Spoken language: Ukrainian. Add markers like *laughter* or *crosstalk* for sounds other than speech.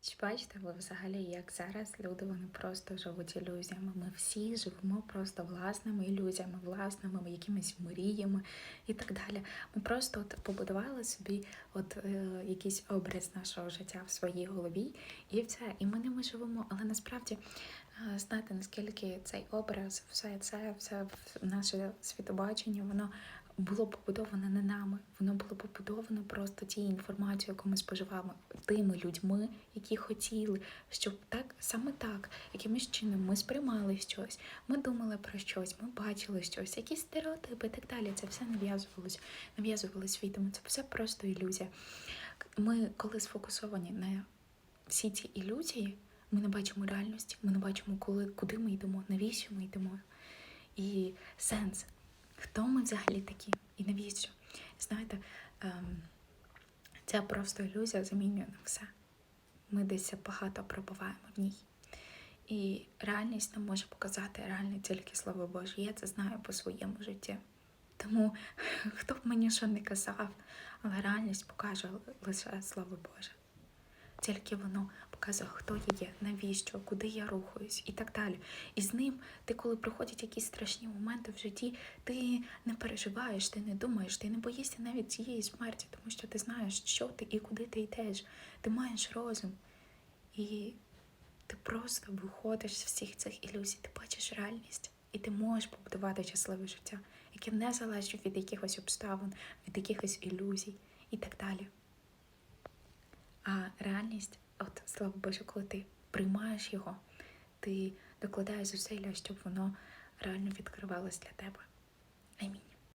Чи бачите ви взагалі, як зараз люди вони просто живуть ілюзіями? Ми всі живемо просто власними ілюзіями, власними якимись мріями і так далі. Ми просто от побудували собі от е, якийсь образ нашого життя в своїй голові, і все. І ми ними живемо. Але насправді е, знаєте, наскільки цей образ, все це, все наше світобачення, воно було побудоване не нами, воно було побудовано просто тією інформацією, яку ми споживаємо, тими людьми, які хотіли, щоб так саме так, якимось чином ми сприймали щось, ми думали про щось, ми бачили щось, якісь стереотипи і так далі. Це все нав'язувалось, нав'язували світом. Це все просто ілюзія. Ми, коли сфокусовані на всі ці ілюзії, ми не бачимо реальності, ми не бачимо, коли, куди ми йдемо, навіщо ми йдемо. І сенс, хто ми взагалі такі і навіщо? Знаєте, ем, ця просто ілюзія замінює на все. Ми десь багато пробуваємо в ній. І реальність нам може показати реально тільки слово Боже. Я це знаю по своєму житті. Тому *laughs* хто б мені що не казав, але реальність покаже лише слово Боже. Тільки воно показує, хто я є, навіщо, куди я рухаюсь і так далі. І з ним, ти, коли приходять якісь страшні моменти в житті, ти не переживаєш, ти не думаєш, ти не боїшся навіть цієї смерті, тому що ти знаєш, що ти і куди ти йдеш. Ти маєш розум. І ти просто виходиш з всіх цих ілюзій, ти бачиш реальність, і ти можеш побудувати щасливе життя, яке не залежить від якихось обставин, від якихось ілюзій і так далі. Реальність, от слава Боже, коли ти приймаєш його, ти докладаєш зусилля, щоб воно реально відкривалось для тебе. Амінь.